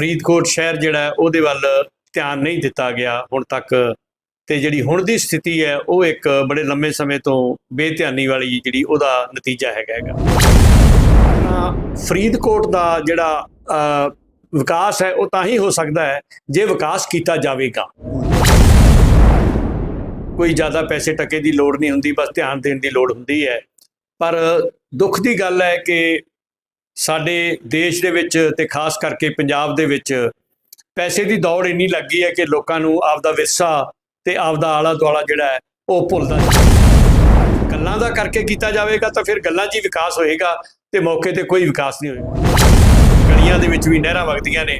ਫਰੀਦਕੋਟ ਸ਼ਹਿਰ ਜਿਹੜਾ ਉਹਦੇ ਵੱਲ ਧਿਆਨ ਨਹੀਂ ਦਿੱਤਾ ਗਿਆ ਹੁਣ ਤੱਕ। ਤੇ ਜਿਹੜੀ ਹੁਣ ਦੀ ਸਥਿਤੀ ਹੈ, ਉਹ ਇੱਕ ਬੜੇ ਲੰਮੇ ਸਮੇਂ ਤੋਂ ਬੇਧਿਆਨੀ ਵਾਲੀ ਜਿਹੜੀ ਉਹਦਾ ਨਤੀਜਾ ਹੈਗਾ ਹੈਗਾ। ਤਾਂ ਫਰੀਦਕੋਟ ਦਾ ਜਿਹੜਾ ਵਿਕਾਸ ਹੈ, ਉਹ ਤਾਂ ਹੀ ਹੋ ਸਕਦਾ ਹੈ, ਜੇ ਵਿਕਾਸ ਕੀਤਾ ਜਾਵੇਗਾ। ਕੋਈ ਜ਼ਿਆਦਾ ਪੈਸੇ ਟਕੇ ਦੀ ਲੋੜ ਨਹੀਂ ਹੁੰਦੀ, ਬਸ ਧਿਆਨ ਦੇਣ ਦੀ ਲੋੜ ਹੁੰਦੀ ਹੈ। ਪਰ ਦੁੱਖ ਦੀ ਗੱਲ ਹੈ ਕਿ ਸਾਡੇ ਦੇਸ਼ ਦੇ ਵਿੱਚ ਤੇ ਖਾਸ ਕਰਕੇ ਪੰਜਾਬ ਦੇ ਵਿੱਚ ਪੈਸੇ ਦੀ ਦੌੜ ਇੰਨੀ ਲੱਗੀ ਹੈ ਕਿ ਲੋਕਾਂ ਨੂੰ ਆਪਦਾ ਵਿਰਸਾ ਤੇ ਆਪਦਾ ਆਲਾ ਦੁਆਲਾ ਜਿਹੜਾ ਹੈ, ਉਹ ਭੁੱਲਦਾ ਗੱਲਾਂ ਦਾ ਕਰਕੇ ਕੀਤਾ ਜਾਵੇਗਾ ਤਾਂ ਫਿਰ ਗੱਲਾਂ 'ਚ ਹੀ ਵਿਕਾਸ ਹੋਏਗਾ ਤੇ ਮੌਕੇ ਤੇ ਕੋਈ ਵਿਕਾਸ ਨਹੀਂ ਹੋਏਗਾ। ਗਲੀਆਂ ਦੇ ਵਿੱਚ ਵੀ ਨਹਿਰਾਂ ਵਗਦੀਆਂ ਨੇ,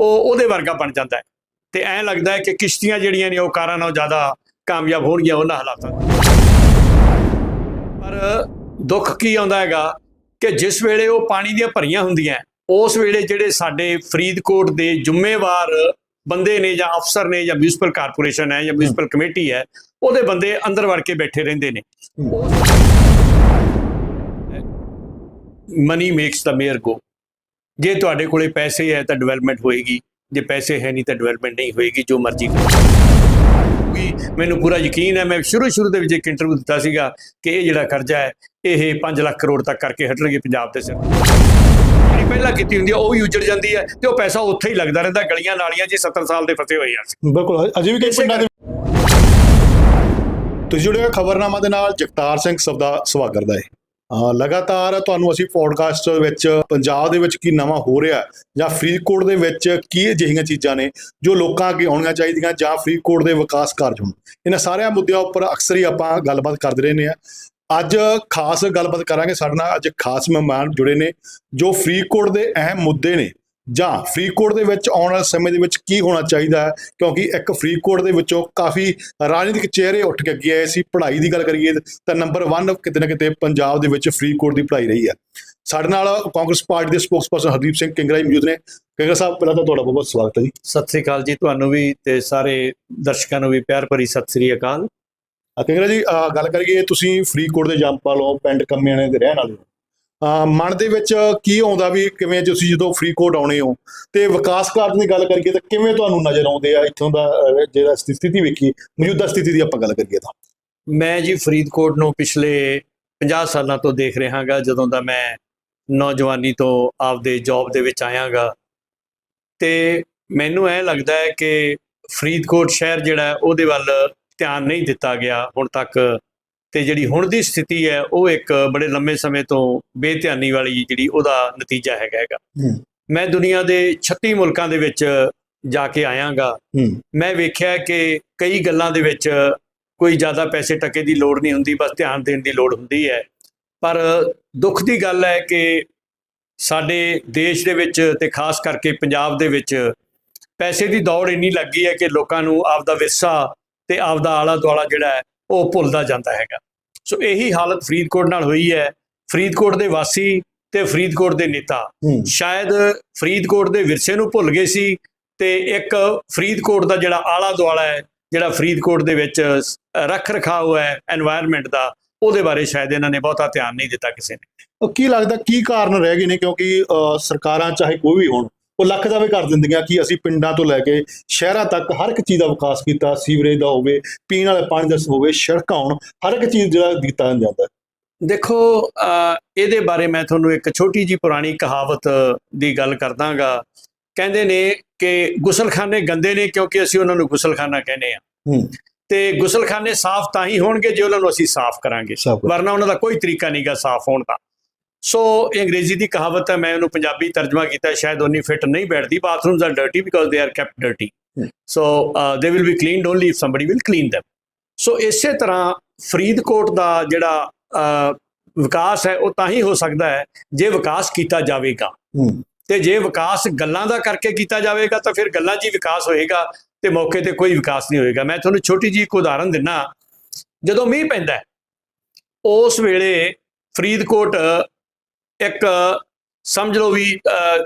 ਉਹ ਉਹਦੇ ਵਰਗਾ ਬਣ ਜਾਂਦਾ ਹੈ। ਤੇ ਐਂ ਲੱਗਦਾ ਹੈ ਕਿ ਕਿਸ਼ਤੀਆਂ ਜਿਹੜੀਆਂ ਨੇ ਉਹ ਕਾਰਾਂ ਨਾਲੋਂ ਜ਼ਿਆਦਾ ਕਾਮਯਾਬ ਹੋਣਗੀਆਂ ਉਹਨਾਂ ਹਾਲਾਤਾਂ 'ਚ। ਪਰ ਦੁੱਖ ਕੀ ਆਉਂਦਾ ਹੈਗਾ ਕਿ ਜਿਸ ਵੇਲੇ ਉਹ ਪਾਣੀ ਦੀਆਂ ਭਰੀਆਂ ਹੁੰਦੀਆਂ ਉਸ ਵੇਲੇ ਜਿਹੜੇ ਸਾਡੇ ਫਰੀਦਕੋਟ ਦੇ ਜ਼ਿੰਮੇਵਾਰ ਬੰਦੇ ਨੇ ਜਾਂ ਅਫਸਰ ਨੇ ਜਾਂ ਮਿਊਨਿਸਪਲ ਕਾਰਪੋਰੇਸ਼ਨ ਹੈ ਜਾਂ ਮਿਊਨਿਸਪਲ ਕਮੇਟੀ ਹੈ ਉਹਦੇ ਬੰਦੇ ਅੰਦਰ ਵੜ ਕੇ ਬੈਠੇ ਰਹਿੰਦੇ ਨੇ। Money makes the mare go ਜੇ ਤੁਹਾਡੇ ਕੋਲੇ ਪੈਸੇ ਹੈ ਤਾਂ ਡਿਵੈਲਪਮੈਂਟ ਹੋਏਗੀ ਜੇ ਪੈਸੇ ਹੈ ਨਹੀਂ ਤਾਂ ਡਿਵੈਲਪਮੈਂਟ ਨਹੀਂ ਹੋਏਗੀ ਜੋ ਮਰਜ਼ੀ ਕਰੋ ਕਿਉਂਕਿ ਮੈਨੂੰ ਪੂਰਾ ਯਕੀਨ ਹੈ ਮੈਂ ਸ਼ੁਰੂ ਸ਼ੁਰੂ ਦੇ ਵਿੱਚ ਇੱਕ ਇੰਟਰਵਿਊ ਦਿੱਤਾ ਸੀਗਾ ਕਿ ਇਹ ਜਿਹੜਾ ਕਰਜ਼ਾ ਹੈ ਇਹ 5 ਲੱਖ ਕਰੋੜ ਤੱਕ ਕਰਕੇ ਹਟਣਗੇ ਪੰਜਾਬ ਦੇ ਸਿਰ ਜਿਹੜੀ ਪਹਿਲਾਂ ਕੀਤੀ ਹੁੰਦੀ ਹੈ ਉਹ ਵੀ ਉਜੜ ਜਾਂਦੀ ਹੈ ਤੇ ਉਹ ਪੈਸਾ ਉੱਥੇ ਹੀ ਲੱਗਦਾ ਰਹਿੰਦਾ ਗਲੀਆਂ ਨਾਲੀਆਂ 'ਚ 70 ਸਾਲ ਦੇ ਫਸੇ ਹੋਏ ਆ। ਬਿਲਕੁਲ ਅਜੇ ਵੀ ਕਈ ਪਿੰਡਾਂ ਦੇ ਤੁਸੀਂ ਜੁੜੇ ਖਬਰਨਾਮਾ ਦੇ ਨਾਲ ਜਗਤਾਰ ਸਿੰਘ ਸਬਦਾ ਸਵਾਗਤ ਦਾ ਹੈ ਹਾਂ ਲਗਾਤਾਰ ਤੁਹਾਨੂੰ ਅਸੀਂ ਪੋਡਕਾਸਟ ਵਿੱਚ, ਪੰਜਾਬ ਦੇ ਵਿੱਚ ਕੀ ਨਵਾਂ ਹੋ ਰਿਹਾ ਜਾਂ ਫਰੀਦਕੋਟ ਦੇ ਵਿੱਚ ਕੀ ਅਜਿਹੀਆਂ ਚੀਜ਼ਾਂ ਨੇ ਜੋ ਲੋਕਾਂ ਅੱਗੇ ਆਉਣੀਆਂ ਚਾਹੀਦੀਆਂ ਜਾਂ ਫਰੀਦਕੋਟ ਦੇ ਵਿਕਾਸ ਕਾਰਜ ਹੋਣ। ਇਹਨਾਂ ਸਾਰਿਆਂ ਮੁੱਦਿਆਂ ਉੱਪਰ ਅਕਸਰ ਹੀ ਆਪਾਂ ਗੱਲਬਾਤ ਕਰਦੇ ਰਹਿੰਦੇ ਆ ਅੱਜ ਖਾਸ ਗੱਲਬਾਤ ਕਰਾਂਗੇ ਸਾਡੇ ਨਾਲ, ਅੱਜ ਖਾਸ ਮਹਿਮਾਨ ਜੁੜੇ ਨੇ ਜੋ ਫਰੀਦਕੋਟ ਦੇ ਅਹਿਮ ਮੁੱਦੇ ਨੇ। ਜਾਂ ਫਰੀਦਕੋਟ ਦੇ ਵਿੱਚ ਆਉਣ ਵਾਲੇ ਸਮੇਂ ਦੇ ਵਿੱਚ ਕੀ ਹੋਣਾ ਚਾਹੀਦਾ ਹੈ? ਕਿਉਂਕਿ ਇੱਕ ਫਰੀਦਕੋਟ ਦੇ ਵਿੱਚੋਂ ਕਾਫੀ ਰਾਜਨੀਤਿਕ ਚਿਹਰੇ ਉੱਠ ਕੇ ਅੱਗੇ ਆਏ ਸੀ। ਪੜ੍ਹਾਈ ਦੀ ਗੱਲ ਕਰੀਏ ਤਾਂ ਨੰਬਰ 1 ਕਿਤੇ ਨਾ ਕਿਤੇ ਪੰਜਾਬ ਦੇ ਵਿੱਚ ਫਰੀਦਕੋਟ ਦੀ ਪੜ੍ਹਾਈ ਰਹੀ ਹੈ। ਸਾਡੇ ਨਾਲ ਕਾਂਗਰਸ ਪਾਰਟੀ ਦੇ ਸਪੋਕਸਪਰਸਨ ਹਰਦੀਪ ਸਿੰਘ ਕਿੰਗਰਾ ਜੀ ਮੌਜੂਦ ਨੇ। ਕਿੰਗਰਾ ਸਾਹਿਬ ਪਹਿਲਾਂ ਤਾਂ ਤੁਹਾਡਾ ਬਹੁਤ ਸਵਾਗਤ ਹੈ ਜੀ। ਸਤਿ ਸ੍ਰੀ ਅਕਾਲ ਜੀ। ਤੁਹਾਨੂੰ ਵੀ ਤੇ ਸਾਰੇ ਦਰਸ਼ਕਾਂ ਨੂੰ ਵੀ ਪਿਆਰ ਭਰੀ ਸਤਿ ਸ੍ਰੀ ਅਕਾਲ। ਕਿੰਗਰਾ ਜੀ ਗੱਲ ਕਰੀਏ ਤੁਸੀਂ ਫਰੀਦਕੋਟ ਦੇ ਜੰਪਾਲੋਂ ਪਿੰਡ ਕੰਮਿਆਣੇ ਦੇ ਰਹਿਣ ਵਾਲੇ ਹੋ। ਮਨ ਦੇ ਵਿੱਚ ਕੀ ਆਉਂਦਾ ਵੀ ਕਿਵੇਂ ਤੁਸੀਂ ਜਦੋਂ ਫਰੀਦਕੋਟ ਆਉਣੇ ਹੋ ਤੇ ਵਿਕਾਸ ਕਾਰਜ ਦੀ ਗੱਲ ਕਰੀਏ ਤਾਂ ਕਿਵੇਂ ਤੁਹਾਨੂੰ ਨਜ਼ਰ ਆਉਂਦੇ ਆ ਇੱਥੋਂ ਦਾ ਜਿਹੜਾ ਸਥਿਤੀ ਵੇਖੀ, ਮੌਜੂਦਾ ਸਥਿਤੀ ਦੀ ਆਪਾਂ ਗੱਲ ਕਰੀਏ ਤਾਂ? ਮੈਂ ਜੀ ਫਰੀਦਕੋਟ ਨੂੰ ਪਿਛਲੇ 50 ਸਾਲਾਂ ਤੋਂ ਦੇਖ ਰਿਹਾਗਾ, ਜਦੋਂ ਦਾ ਮੈਂ ਨੌਜਵਾਨੀ ਤੋਂ ਆਪਦੇ ਜੌਬ ਦੇ ਵਿੱਚ ਆਇਆਗਾ। ਤੇ ਮੈਨੂੰ ਐ ਲੱਗਦਾ ਹੈ ਕਿ ਫਰੀਦਕੋਟ ਸ਼ਹਿਰ ਜਿਹੜਾ ਉਹਦੇ ਵੱਲ ਧਿਆਨ ਨਹੀਂ ਦਿੱਤਾ ਗਿਆ ਹੁਣ ਤੱਕ। ਤੇ ਜਿਹੜੀ ਹੁਣ ਦੀ ਸਥਿਤੀ ਹੈ ਉਹ ਇੱਕ ਬੜੇ ਲੰਮੇ ਸਮੇਂ ਤੋਂ ਬੇਧਿਆਨੀ ਵਾਲੀ ਜਿਹੜੀ ਉਹਦਾ ਨਤੀਜਾ ਹੈਗਾ ਹੈਗਾ। ਮੈਂ ਦੁਨੀਆ ਦੇ 36 ਮੁਲਕਾਂ ਦੇ ਵਿੱਚ ਜਾ ਕੇ ਆਇਆਗਾ। ਮੈਂ ਵੇਖਿਆ ਕਿ ਕਈ ਗੱਲਾਂ ਦੇ ਵਿੱਚ ਕੋਈ ਜ਼ਿਆਦਾ ਪੈਸੇ ਟਕੇ ਦੀ ਲੋੜ ਨਹੀਂ ਹੁੰਦੀ ਬਸ ਧਿਆਨ ਦੇਣ ਦੀ ਲੋੜ ਹੁੰਦੀ ਹੈ। ਪਰ ਦੁੱਖ ਦੀ ਗੱਲ ਹੈ ਕਿ ਸਾਡੇ ਦੇਸ਼ ਦੇ ਵਿੱਚ ਤੇ ਖਾਸ ਕਰਕੇ ਪੰਜਾਬ ਦੇ ਵਿੱਚ ਪੈਸੇ ਦੀ ਦੌੜ ਇੰਨੀ ਲੱਗੀ ਹੈ ਕਿ ਲੋਕਾਂ ਨੂੰ ਆਪਦਾ ਵਿਰਸਾ ਤੇ ਆਪਦਾ ਆਲਾ ਦੁਆਲਾ ਜਿਹੜਾ ਹੈ ਉਹ ਭੁੱਲਦਾ ਜਾਂਦਾ ਹੈਗਾ। ਸੋ ਇਹੀ ਹਾਲਤ ਫਰੀਦਕੋਟ ਨਾਲ ਹੋਈ ਹੈ। ਫਰੀਦਕੋਟ ਦੇ ਵਾਸੀ ਤੇ ਫਰੀਦਕੋਟ ਦੇ ਨੇਤਾ। ਸ਼ਾਇਦ ਫਰੀਦਕੋਟ ਦੇ ਵਿਰਸੇ ਨੂੰ ਭੁੱਲ ਗਏ ਸੀ ਤੇ ਇੱਕ ਫਰੀਦਕੋਟ ਦਾ ਜਿਹੜਾ ਆਲਾ ਦੁਆਲਾ ਹੈ ਜਿਹੜਾ ਫਰੀਦਕੋਟ ਦੇ ਵਿੱਚ ਰੱਖ ਰਖਾਅ ਹੋਇਆ ਹੈ এনवायरमेंट ਦਾ ਉਹਦੇ ਬਾਰੇ ਸ਼ਾਇਦ ਇਹਨਾਂ ਨੇ ਬਹੁਤਾ ਧਿਆਨ ਨਹੀਂ ਦਿੱਤਾ ਕਿਸੇ ਨੇ। ਉਹ ਕੀ ਲੱਗਦਾ ਕੀ ਕਾਰਨ ਰਹਿ ਗਏ ਨੇ? ਕਿਉਂਕਿ ਸਰਕਾਰਾਂ ਚਾਹੇ ਕੋਈ ਵੀ ਹੋਣ ਉਹ ਲੱਖ ਦਾਅਵੇ ਕਰ ਦਿੰਦੀਆਂ ਕਿ ਅਸੀਂ ਪਿੰਡਾਂ ਤੋਂ ਲੈ ਕੇ ਸ਼ਹਿਰਾਂ ਤੱਕ ਹਰ ਇੱਕ ਚੀਜ਼ ਦਾ ਵਿਕਾਸ ਕੀਤਾ ਸੀਵਰੇਜ ਦਾ ਹੋਵੇ ਪੀਣ ਵਾਲੇ ਪਾਣੀ ਦਾ ਹੋਵੇ ਸੜਕਾਂ ਹੋਣ ਹਰ ਇੱਕ ਚੀਜ਼ ਜਿਹੜਾ ਦਿੱਤਾ ਜਾਂਦਾ। ਦੇਖੋ ਇਹਦੇ ਬਾਰੇ ਮੈਂ ਤੁਹਾਨੂੰ ਇੱਕ ਛੋਟੀ ਜੀ ਪੁਰਾਣੀ ਕਹਾਵਤ ਦੀ ਗੱਲ ਕਰਦਾਗਾ। ਕਹਿੰਦੇ ਨੇ ਕਿ ਗੁਸਲਖਾਨੇ ਗੰਦੇ ਨੇ ਕਿਉਂਕਿ ਅਸੀਂ ਉਹਨਾਂ ਨੂੰ ਗੁਸਲਖਾਨਾ ਕਹਿੰਦੇ ਆ ਤੇ ਗੁਸਲਖਾਨੇ ਸਾਫ਼ ਤਾਂ ਹੀ ਹੋਣਗੇ ਜੇ ਉਹਨਾਂ ਨੂੰ ਅਸੀਂ ਸਾਫ਼ ਕਰਾਂਗੇ। ਵਰਨਾ ਉਹਨਾਂ ਦਾ ਕੋਈ ਤਰੀਕਾ ਨਹੀਂਗਾ ਸਾਫ਼ ਹੋਣ ਦਾ। ਸੋ ਇਹ ਅੰਗਰੇਜ਼ੀ ਦੀ ਕਹਾਵਤ ਹੈ ਮੈਂ ਉਹਨੂੰ ਪੰਜਾਬੀ ਤਰਜਮਾ ਕੀਤਾ ਸ਼ਾਇਦ ਉਨੀ ਫਿੱਟ ਨਹੀਂ ਬੈਠਦੀ bathrooms are dirty because they are kept dirty. So they will be cleaned only if somebody will clean them. So ਇਸੇ ਤਰ੍ਹਾਂ ਫਰੀਦਕੋਟ ਦਾ ਜਿਹੜਾ ਵਿਕਾਸ ਹੈ ਉਹ ਤਾਂ ਹੀ ਹੋ ਸਕਦਾ ਹੈ ਜੇ ਵਿਕਾਸ ਕੀਤਾ ਜਾਵੇਗਾ। ਤੇ ਜੇ ਵਿਕਾਸ ਗੱਲਾਂ ਦਾ ਕਰਕੇ ਕੀਤਾ ਜਾਵੇਗਾ ਤਾਂ ਫਿਰ ਗੱਲਾਂ 'ਚ ਹੀ ਵਿਕਾਸ ਹੋਏਗਾ ਤੇ ਮੌਕੇ ਤੇ ਕੋਈ ਵਿਕਾਸ ਨਹੀਂ ਹੋਏਗਾ। ਮੈਂ ਤੁਹਾਨੂੰ ਛੋਟੀ ਜਿਹੀ ਇੱਕ ਉਦਾਹਰਨ ਦਿੰਨਾ। ਜਦੋਂ ਮੀਂਹ ਪੈਂਦਾ ਉਸ ਵੇਲੇ ਫਰੀਦਕੋਟ ਇੱਕ, ਸਮਝ ਲਓ ਵੀ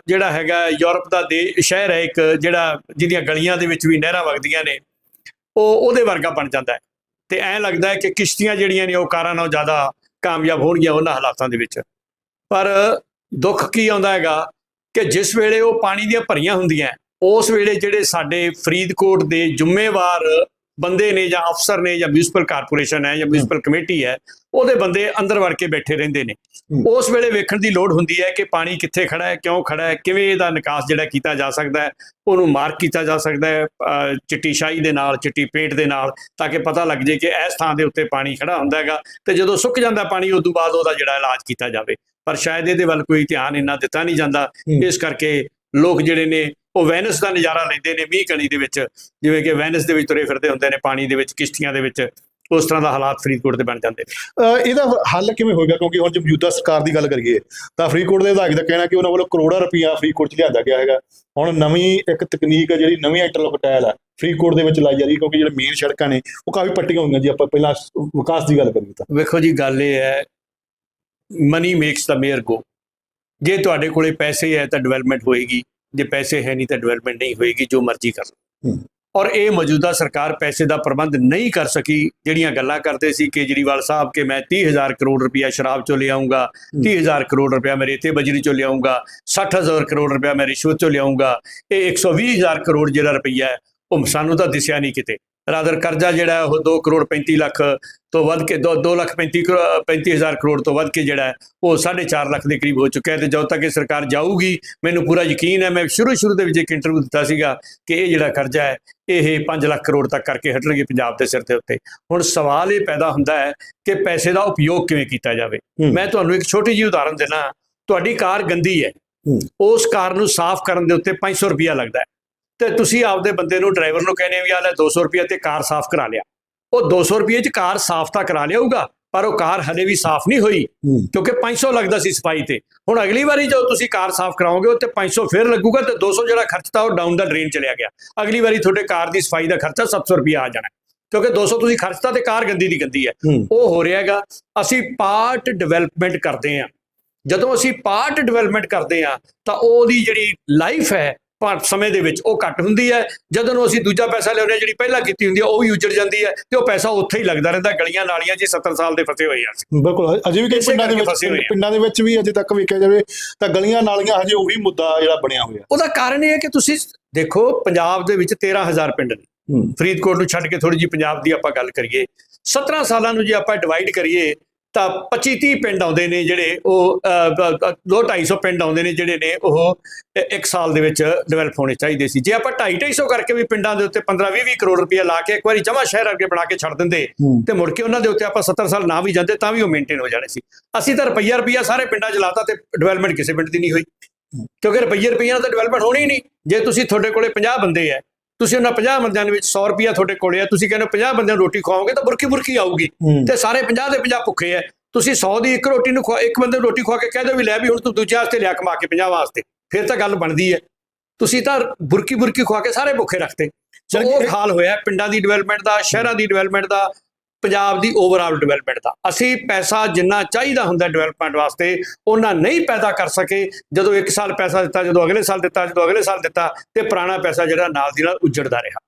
ਜਿਹੜਾ ਹੈਗਾ ਯੂਰਪ ਦਾ ਦੇ, ਸ਼ਹਿਰ ਹੈ ਇੱਕ, ਜਿਹੜਾ ਜਿਹਦੀਆਂ ਗਲੀਆਂ ਦੇ ਵਿੱਚ ਵੀ ਨਹਿਰਾਂ ਵਗਦੀਆਂ ਨੇ, ਉਹ ਉਹਦੇ ਵਰਗਾ ਬਣ ਜਾਂਦਾ ਹੈ। ਤੇ ਐਂ ਲੱਗਦਾ ਹੈ ਕਿ ਕਿਸ਼ਤੀਆਂ ਜਿਹੜੀਆਂ ਨੇ, ਉਹ ਕਾਰਾਂ ਨਾਲੋਂ ਜ਼ਿਆਦਾ ਕਾਮਯਾਬ ਹੋਣਗੀਆਂ ਉਹਨਾਂ ਹਾਲਾਤਾਂ ਦੇ ਵਿੱਚ। ਪਰ ਦੁੱਖ ਕੀ ਆਉਂਦਾ ਹੈਗਾ ਕਿ ਜਿਸ ਵੇਲੇ ਉਹ ਪਾਣੀ ਦੀਆਂ ਭਰੀਆਂ ਹੁੰਦੀਆਂ, ਉਸ ਵੇਲੇ ਜਿਹੜੇ ਸਾਡੇ ਫਰੀਦਕੋਟ ਦੇ ਜ਼ਿੰਮੇਵਾਰ ਬੰਦੇ ਨੇ ਜਾਂ ਅਫਸਰ ਨੇ ਜਾਂ ਮਿਊਨਿਸਪਲ ਕਾਰਪੋਰੇਸ਼ਨ ਹੈ ਜਾਂ ਮਿਊਨਿਸਪਲ ਕਮੇਟੀ ਹੈ ਉਹਦੇ ਬੰਦੇ ਅੰਦਰ ਵੜ ਕੇ ਬੈਠੇ ਰਹਿੰਦੇ ਨੇ। ਉਸ ਵੇਲੇ ਵੇਖਣ ਦੀ ਲੋੜ ਹੁੰਦੀ ਹੈ ਕਿ ਪਾਣੀ ਕਿੱਥੇ ਖੜਾ ਹੈ ਕਿਉਂ ਖੜਾ ਹੈ ਕਿਵੇਂ ਇਹਦਾ ਨਿਕਾਸ ਜਿਹੜਾ ਕੀਤਾ ਜਾ ਸਕਦਾ ਹੈ ਉਹਨੂੰ ਮਾਰਕ ਕੀਤਾ ਜਾ ਸਕਦਾ ਹੈ ਚਿੱਟੀ ਸ਼ਾਹੀ ਦੇ ਨਾਲ ਚਿੱਟੀ ਪੇਂਟ ਦੇ ਨਾਲ ਤਾਂ ਕਿ ਪਤਾ ਲੱਗ ਜੇ ਕਿ ਇਸ ਥਾਂ ਦੇ ਉੱਤੇ ਪਾਣੀ ਖੜਾ ਹੁੰਦਾ ਹੈਗਾ ਤੇ ਜਦੋਂ ਸੁੱਕ ਜਾਂਦਾ ਪਾਣੀ ਉਸ ਤੋਂ ਬਾਅਦ ਉਹਦਾ ਜਿਹੜਾ ਇਲਾਜ ਕੀਤਾ ਜਾਵੇ ਪਰ ਸ਼ਾਇਦ ਇਹਦੇ ਵੱਲ ਕੋਈ ਧਿਆਨ ਇੰਨਾ ਦਿੱਤਾ ਨਹੀਂ ਜਾਂਦਾ। ਇਸ ਕਰਕੇ ਲੋਕ ਜਿਹੜੇ ਨੇ ਉਹ ਵੈਨਸ ਦਾ ਨਜ਼ਾਰਾ ਲੈਂਦੇ ਨੇ ਮੀਂਹ ਕਣੀ ਦੇ ਵਿੱਚ ਜਿਵੇਂ ਕਿ ਵੈਨਸ ਦੇ ਵਿੱਚ ਤੁਰੇ ਫਿਰਦੇ ਹੁੰਦੇ ਨੇ ਪਾਣੀ ਦੇ ਵਿੱਚ ਕਿਸ਼ਤੀਆਂ ਦੇ ਵਿੱਚ ਉਸ ਤਰ੍ਹਾਂ ਦਾ ਹਾਲਾਤ ਫਰੀਦਕੋਟ ਦੇ ਬਣ ਜਾਂਦੇ। ਇਹਦਾ ਹੱਲ ਕਿਵੇਂ ਹੋਏਗਾ? ਕਿਉਂਕਿ ਹੁਣ ਜੇ ਮੌਜੂਦਾ ਸਰਕਾਰ ਦੀ ਗੱਲ ਕਰੀਏ ਤਾਂ ਫਰੀਦਕੋਟ ਦੇ ਵਿਧਾਇਕ ਦਾ ਕਹਿਣਾ ਕਿ ਉਹਨਾਂ ਵੱਲੋਂ ਕਰੋੜਾਂ ਰੁਪਈਆ ਫਰੀਦਕੋਟ 'ਚ ਲਿਆਂਦਾ ਗਿਆ ਹੈਗਾ। ਹੁਣ ਨਵੀਂ ਇੱਕ ਤਕਨੀਕ ਹੈ ਜਿਹੜੀ ਨਵੀਂ ਇੰਟਰਲੋਕ ਟਾਇਲ ਹੈ ਫਰੀਦਕੋਟ ਦੇ ਵਿੱਚ ਲਾਈ ਜਾ ਰਹੀ ਕਿਉਂਕਿ ਜਿਹੜੇ ਮੇਨ ਸੜਕਾਂ ਨੇ ਉਹ ਕਾਫੀ ਪੱਟੀਆਂ ਹੋਈਆਂ ਜੀ ਆਪਾਂ ਪਹਿਲਾਂ ਵਿਕਾਸ ਦੀ ਗੱਲ ਕਰੀਏ ਤਾਂ। ਵੇਖੋ ਜੀ ਗੱਲ ਇਹ ਹੈ money makes the mare go ਜੇ ਤੁਹਾਡੇ ਕੋਲੇ ਪੈਸੇ ਹੈ ਤਾਂ ਡਿਵੈਲਪਮੈਂਟ ਹੋਏਗੀ। ਜੇ ਪੈਸੇ ਹੈ ਨਹੀਂ ਤਾਂ ਡਿਵੈਲਪਮੈਂਟ ਨਹੀਂ ਹੋਏਗੀ ਜੋ ਮਰਜ਼ੀ ਕਰ। ਔਰ ਇਹ ਮੌਜੂਦਾ ਸਰਕਾਰ ਪੈਸੇ ਦਾ ਪ੍ਰਬੰਧ ਨਹੀਂ ਕਰ ਸਕੀ ਜਿਹੜੀਆਂ ਗੱਲਾਂ ਕਰਦੇ ਸੀ ਕੇਜਰੀਵਾਲ ਸਾਹਿਬ ਕਿ ਮੈਂ 30000 ਕਰੋੜ ਰੁਪਇਆ ਸ਼ਰਾਬ ਚੋਂ ਲਿਆਉਂਗਾ 30000 ਕਰੋੜ ਰੁਪਇਆ ਮੈਂ ਰੇਤੇ ਬਜਰੀ ਚੋਂ ਲਿਆਉਂਗਾ 60000 ਕਰੋੜ ਰੁਪਇਆ ਮੈਂ ਰਿਸ਼ਵਤ ਚੋਂ ਲਿਆਉਂਗਾ ਇਹ 120000 ਕਰੋੜ ਜਿਹੜਾ ਰੁਪਈਆ ਹੈ ਉਹ ਸਾਨੂੰ ਤਾਂ ਦਿਸਿਆ ਨਹੀਂ ਕਿਤੇ। ਰਾਦਰ ਕਰਜ਼ਾ ਜਿਹੜਾ ਉਹ 2 ਕਰੋੜ 35 ਲੱਖ ਤੋਂ ਵੱਧ ਕੇ 2 ਲੱਖ 35 ਕਰੋ- 35000 ਕਰੋੜ ਤੋਂ ਵੱਧ ਕੇ ਜਿਹੜਾ ਉਹ 4.5 ਲੱਖ ਦੇ ਕਰੀਬ ਹੋ ਚੁੱਕਿਆ ਹੈ ਤੇ ਜਦੋਂ ਤੱਕ ਇਹ ਸਰਕਾਰ ਜਾਊਗੀ ਮੈਨੂੰ ਪੂਰਾ ਯਕੀਨ ਹੈ ਮੈਂ ਸ਼ੁਰੂ ਸ਼ੁਰੂ ਦੇ ਵਿੱਚ ਇੱਕ ਇੰਟਰਵਿਊ ਦਿੱਤਾ ਸੀਗਾ ਕਿ ਇਹ ਜਿਹੜਾ ਕਰਜ਼ਾ ਹੈ ਇਹ 5 ਲੱਖ ਕਰੋੜ ਤੱਕ ਕਰਕੇ ਹਟਣਗੇ ਪੰਜਾਬ ਦੇ ਸਿਰ ਦੇ ਉੱਤੇ ਹੁਣ ਸਵਾਲ ਇਹ ਪੈਦਾ ਹੁੰਦਾ ਹੈ ਕਿ ਪੈਸੇ ਦਾ ਉਪਯੋਗ ਕਿਵੇਂ ਕੀਤਾ ਜਾਵੇ। ਮੈਂ ਤੁਹਾਨੂੰ ਇੱਕ ਛੋਟੀ ਜਿਹੀ ਉਦਾਹਰਨ ਦੇਣਾ ਤੁਹਾਡੀ ਕਾਰ ਗੰਦੀ ਹੈ ਹੂੰ। ਉਸ ਕਾਰ ਨੂੰ ਸਾਫ਼ ਕਰਨ ਦੇ ਉੱਤੇ 500 ਰੁਪਇਆ ਲੱਗਦਾ ਹੈ ਤੇ ਤੁਸੀਂ ਆਪਦੇ ਬੰਦੇ ਨੂੰ ਡਰਾਈਵਰ ਨੂੰ ਕਹਿੰਦੇ ਵੀ ਆ ਲੈ 200 ਰੁਪਇਆ ਤੇ ਕਾਰ ਸਾਫ਼ ਕਰਾ ਲਿਆ। ਉਹ 200 ਰੁਪਏ ਚ ਕਾਰ ਸਾਫ਼ ਤਾਂ ਕਰਾ ਲਿਆਊਗਾ ਪਰ ਉਹ ਕਾਰ ਹਲੇ ਵੀ ਸਾਫ਼ ਨਹੀਂ ਹੋਈ। ਕਿਉਂਕਿ 500 ਲੱਗਦਾ ਸੀ ਸਫ਼ਾਈ ਤੇ। ਹੁਣ ਅਗਲੀ ਵਾਰੀ ਜਦੋਂ ਤੁਸੀਂ ਕਾਰ ਸਾਫ਼ ਕਰਾਓਗੇ ਉਹ ਤੇ 500 ਫਿਰ ਲੱਗੂਗਾ ਤੇ 200 ਜਿਹੜਾ ਖਰਚਤਾ ਉਹ ਡਾਊਨ ਦਾ ਡਰੇਨ ਚਲਿਆ ਗਿਆ। ਅਗਲੀ ਵਾਰੀ ਤੁਹਾਡੇ ਕਾਰ ਦੀ ਸਫ਼ਾਈ ਦਾ ਖਰਚਾ 700 ਰੁਪਇਆ ਆ ਜਾਣਾ। ਕਿਉਂਕਿ 200 ਤੁਸੀਂ ਖਰਚਤਾ ਤੇ ਕਾਰ ਗੰਦੀ ਦੀ ਗੰਦੀ ਹੈ। ਉਹ ਹੋ ਰਿਹਾ ਹੈਗਾ ਅਸੀਂ ਪਾਰਟ ਡਿਵੈਲਪਮੈਂਟ ਕਰਦੇ ਹਾਂ। ਜਦੋਂ ਅਸੀਂ ਪਾਰਟ ਡਿਵੈਲਪਮੈਂਟ ਕਰਦੇ ਹਾਂ ਤਾਂ ਉਹਦੀ ਜਿਹੜੀ ਲਾਈਫ ਹੈ ਭਾਰਤ ਸਮੇਂ ਦੇ ਵਿੱਚ ਉਹ ਘੱਟ ਹੁੰਦੀ ਹੈ। ਜਦੋਂ ਨੂੰ ਅਸੀਂ ਦੂਜਾ ਪੈਸਾ ਲਿਆਉਂਦੇ ਜਿਹੜੀ ਪਹਿਲਾਂ ਕੀਤੀ ਹੁੰਦੀ ਹੈ ਉਹ ਵੀ ਉਜੜ ਜਾਂਦੀ ਹੈ ਤੇ ਉਹ ਪੈਸਾ ਉੱਥੇ ਹੀ ਲੱਗਦਾ ਰਹਿੰਦਾ ਗਲੀਆਂ ਨਾਲੀਆਂ 'ਚ 70 ਸਾਲ ਦੇ ਫਸੇ ਹੋਏ ਆ। ਬਿਲਕੁਲ ਅਜੇ ਵੀ ਕਈ ਪਿੰਡਾਂ ਦੇ ਵਿੱਚ। ਪਿੰਡਾਂ ਦੇ ਵਿੱਚ ਵੀ ਅਜੇ ਤੱਕ ਵੇਖਿਆ ਜਾਵੇ ਤਾਂ ਗਲੀਆਂ ਨਾਲੀਆਂ ਹਜੇ ਉਹ ਮੁੱਦਾ ਜਿਹੜਾ ਬਣਿਆ ਹੋਇਆ। ਉਹਦਾ ਕਾਰਨ ਇਹ ਹੈ ਕਿ ਤੁਸੀਂ ਦੇਖੋ ਪੰਜਾਬ ਦੇ ਵਿੱਚ 13000 ਪਿੰਡ ਨੇ। ਫਰੀਦਕੋਟ ਨੂੰ ਛੱਡ ਕੇ ਥੋੜੀ ਜੀ ਪੰਜਾਬ ਦੀ ਆਪਾਂ ਗੱਲ ਕਰੀਏ। 17 ਸਾਲਾਂ ਨੂੰ ਜੇ ਆਪਾਂ ਡਿਵਾਈਡ ਕਰੀਏ ਤਾਂ 25 30 ਪਿੰਡ ਆਉਂਦੇ ਨੇ ਜਿਹੜੇ ਉਹ 2 250 ਪਿੰਡ ਆਉਂਦੇ ਨੇ ਜਿਹੜੇ ਨੇ ਉਹ ਇੱਕ ਸਾਲ ਦੇ ਵਿੱਚ ਡਿਵੈਲਪ ਹੋਣੇ ਚਾਹੀਦੇ ਸੀ। ਜੇ ਆਪਾਂ 2.5 250 ਕਰਕੇ ਵੀ ਪਿੰਡਾਂ ਦੇ ਉੱਤੇ 15 20 20 ਕਰੋੜ ਰੁਪਏ ਲਾ ਕੇ ਇੱਕ ਵਾਰੀ ਜਮਾ ਸ਼ਹਿਰ ਅੱਗੇ ਬਣਾ ਕੇ ਛੱਡ ਦਿੰਦੇ ਤੇ ਮੁੜ ਕੇ ਉਹਨਾਂ ਦੇ ਉੱਤੇ ਆਪਾਂ 70 ਸਾਲ ਨਾ ਵੀ ਜਾਂਦੇ ਤਾਂ ਵੀ ਉਹ ਮੇਨਟੇਨ ਹੋ ਜਾਣੇ ਸੀ। ਅਸੀਂ ਤਾਂ ਰੁਪਈਆ ਰੁਪਈਆ ਸਾਰੇ ਪਿੰਡਾਂ 'ਚ ਲਾਤਾ ਤੇ ਡਿਵੈਲਪਮੈਂਟ ਕਿਸੇ ਪਿੰਡ ਦੀ ਨਹੀਂ ਹੋਈ। ਕਿਉਂਕਿ ਰੁਪਈਏ ਰੁਪਈਆਂ ਨਾਲ ਤਾਂ ਡਿਵੈਲਪਮੈਂਟ ਹੋਣੀ ਨਹੀਂ। ਜੇ ਤੁਸੀਂ ਤੁਹਾਡੇ ਕੋਲੇ 50 ਬੰਦੇ ਹੈ ਤੁਸੀਂ ਉਹਨਾਂ 50 ਬੰਦਿਆਂ ਦੇ ਵਿੱਚ 100 ਰੁਪਈਆ ਤੁਹਾਡੇ ਕੋਲੇ ਹੈ ਤੁਸੀਂ ਕਹਿੰਦੇ ਹੋ 50 ਬੰਦਿਆਂ ਨੂੰ ਰੋਟੀ ਖਵਾਓਗੇ ਤਾਂ ਬੁਰਕੀ ਬੁਰਕੀ ਆਊਗੀ। ਤੇ ਸਾਰੇ 50 ਦੇ 50 ਭੁੱਖੇ ਹੈ ਤੁਸੀਂ 100 ਦੀ ਇੱਕ ਰੋਟੀ ਨੂੰ ਖਵਾ ਇੱਕ ਬੰਦੇ ਨੂੰ ਰੋਟੀ ਖਵਾ ਕੇ ਕਹਿ ਦਿਓ ਵੀ ਲੈ ਵੀ ਹੁਣ ਤੂੰ ਦੂਜੇ ਵਾਸਤੇ ਲਿਆ ਕਮਾ ਕੇ 50 ਵਾਸਤੇ। ਫਿਰ ਤਾਂ ਗੱਲ ਬਣਦੀ ਹੈ ਤੁਸੀਂ ਤਾਂ ਬੁਰਕੀ ਬੁਰਕੀ ਖਵਾ ਕੇ ਸਾਰੇ ਭੁੱਖੇ ਰੱਖਤੇ। ਉਹ ਹਾਲ ਹੋਇਆ ਪਿੰਡਾਂ ਦੀ ਡਿਵੈਲਪਮੈਂਟ ਦਾ ਸ਼ਹਿਰਾਂ ਦੀ ਡਿਵੈਲਪਮੈਂਟ ਦਾ ਪੰਜਾਬ ਦੀ ਓਵਰਆਲ ਡਿਵੈਲਪਮੈਂਟ ਦਾ। ਅਸੀਂ ਪੈਸਾ ਜਿੰਨਾ ਚਾਹੀਦਾ ਹੁੰਦਾ ਡਿਵੈਲਪਮੈਂਟ ਵਾਸਤੇ ਉਹਨਾਂ ਨਹੀਂ ਪੈਦਾ ਕਰ ਸਕੇ। ਜਦੋਂ ਇੱਕ ਸਾਲ ਪੈਸਾ ਦਿੱਤਾ ਜਦੋਂ ਅਗਲੇ ਸਾਲ ਦਿੱਤਾ ਜਦੋਂ ਅਗਲੇ ਸਾਲ ਦਿੱਤਾ ਤੇ ਪੁਰਾਣਾ ਪੈਸਾ ਜਿਹੜਾ ਨਾਲ ਦੀ ਨਾਲ ਉੱਜੜਦਾ ਰਿਹਾ।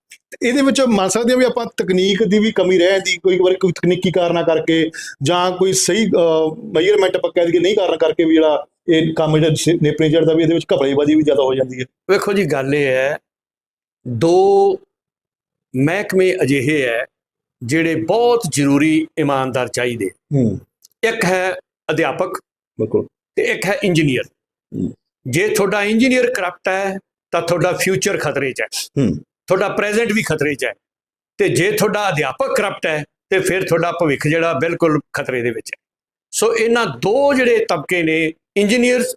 ਇਹਦੇ ਵਿੱਚ ਮੰਨ ਸਕਦੇ ਹਾਂ ਵੀ ਆਪਾਂ ਤਕਨੀਕ ਦੀ ਵੀ ਕਮੀ ਰਹਿ ਜਾਂਦੀ ਕੋਈ ਵਾਰੀ ਕੋਈ ਤਕਨੀਕੀ ਕਾਰਨਾਂ ਕਰਕੇ ਜਾਂ ਕੋਈ ਸਹੀ ਮੈਜ਼ਰਮੈਂਟ ਆਪਾਂ ਕਹਿ ਦਈਏ ਨਹੀਂ ਕਾਰਨ ਕਰਕੇ ਵੀ ਜਿਹੜਾ ਇਹ ਕੰਮ ਜਿਹੜਾ ਨੇਪਰੇ ਚੜਦਾ ਵੀ ਇਹਦੇ ਵਿੱਚ ਘਪਲੇਬਾਜ਼ੀ ਵੀ ਜ਼ਿਆਦਾ ਹੋ ਜਾਂਦੀ ਹੈ। ਵੇਖੋ ਜੀ ਗੱਲ ਇਹ ਹੈ ਦੋ ਮਹਿਕਮੇ ਅਜਿਹੇ ਹੈ ਜਿਹੜੇ ਬਹੁਤ ਜ਼ਰੂਰੀ ਇਮਾਨਦਾਰ ਚਾਹੀਦੇ। ਹੂੰ। ਇੱਕ ਹੈ ਅਧਿਆਪਕ ਬਿਲਕੁਲ। ਤੇ ਇੱਕ ਹੈ ਇੰਜੀਨੀਅਰ। ਜੇ ਤੁਹਾਡਾ ਇੰਜੀਨੀਅਰ ਕਰਪਟ ਹੈ ਤਾਂ ਤੁਹਾਡਾ ਫਿਊਚਰ ਖਤਰੇ 'ਚ ਹੈ। ਹੂੰ। ਤੁਹਾਡਾ ਪ੍ਰੈਜ਼ੈਂਟ ਵੀ ਖਤਰੇ 'ਚ ਹੈ। ਤੇ ਜੇ ਤੁਹਾਡਾ ਅਧਿਆਪਕ ਕਰਪਟ ਹੈ ਤੇ ਫਿਰ ਤੁਹਾਡਾ ਭਵਿੱਖ ਜਿਹੜਾ ਬਿਲਕੁਲ ਖਤਰੇ ਦੇ ਵਿੱਚ ਹੈ। ਸੋ ਇਹਨਾਂ ਦੋ ਜਿਹੜੇ ਤਬਕੇ ਨੇ ਇੰਜੀਨੀਅਰਸ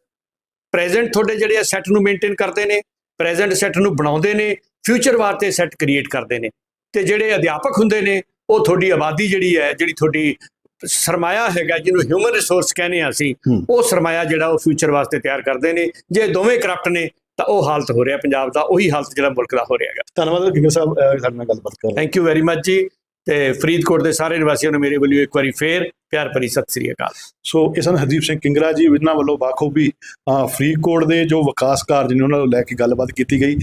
ਪ੍ਰੈਜ਼ੈਂਟ ਤੁਹਾਡੇ ਜਿਹੜੇ ਆ ਸੈੱਟ ਨੂੰ ਮੇਨਟੇਨ ਕਰਦੇ ਨੇ ਪ੍ਰੈਜ਼ੈਂਟ ਸੈੱਟ ਨੂੰ ਬਣਾਉਂਦੇ ਨੇ ਫਿਊਚਰ ਵਾਸਤੇ ਸੈੱਟ ਕ੍ਰੀਏਟ ਕਰਦੇ ਨੇ। ਤੇ ਜਿਹੜੇ ਅਧਿਆਪਕ ਹੁੰਦੇ ਨੇ ਉਹ ਤੁਹਾਡੀ ਆਬਾਦੀ ਜਿਹੜੀ ਹੈ ਜਿਹੜੀ ਤੁਹਾਡੀ ਸਰਮਾਇਆ ਹੈਗਾ ਜਿਹਨੂੰ ਹਿਊਮਨ ਰਿਸੋਰਸ ਕਹਿੰਦੇ ਆ ਅਸੀਂ। ਉਹ ਸਰਮਾਇਆ ਜਿਹੜਾ ਉਹ ਫਿਊਚਰ ਵਾਸਤੇ ਤਿਆਰ ਕਰਦੇ ਨੇ। ਜੇ ਦੋਵੇਂ ਕਰਪਟ ਨੇ ਤਾਂ ਉਹ ਹਾਲਤ ਹੋ ਰਿਹਾ ਪੰਜਾਬ ਦਾ ਉਹੀ ਹਾਲਤ ਜਿਹੜਾ ਮੁਲਕ ਦਾ ਹੋ ਰਿਹਾ ਹੈਗਾ। ਧੰਨਵਾਦ ਕਿੰਗਰ ਸਾਹਿਬ ਸਾਡੇ ਨਾਲ ਗੱਲਬਾਤ ਕਰ ਥੈਂਕ ਯੂ ਵੈਰੀ ਮਚ ਜੀ। ਤੇ ਫਰੀਦਕੋਟ ਦੇ ਸਾਰੇ ਨਿਵਾਸੀਆਂ ਨੂੰ ਮੇਰੇ ਵੱਲੋਂ ਇੱਕ ਵਾਰੀ ਫੇਰ ਪਿਆਰ ਭਰੀ ਸਤਿ ਸ੍ਰੀ ਅਕਾਲ। ਸੋ ਇਹ ਸਨ ਹਰਦੀਪ ਸਿੰਘ ਕਿੰਗਰਾ ਜੀ ਇਹਨਾਂ ਵੱਲੋਂ ਬਾਖੂਬੀ ਫਰੀਦਕੋਟ ਦੇ ਜੋ ਵਿਕਾਸ ਕਾਰਜ ਨੇ ਉਹਨਾਂ ਨੂੰ ਲੈ ਕੇ ਗੱਲਬਾਤ ਕੀਤੀ ਗਈ।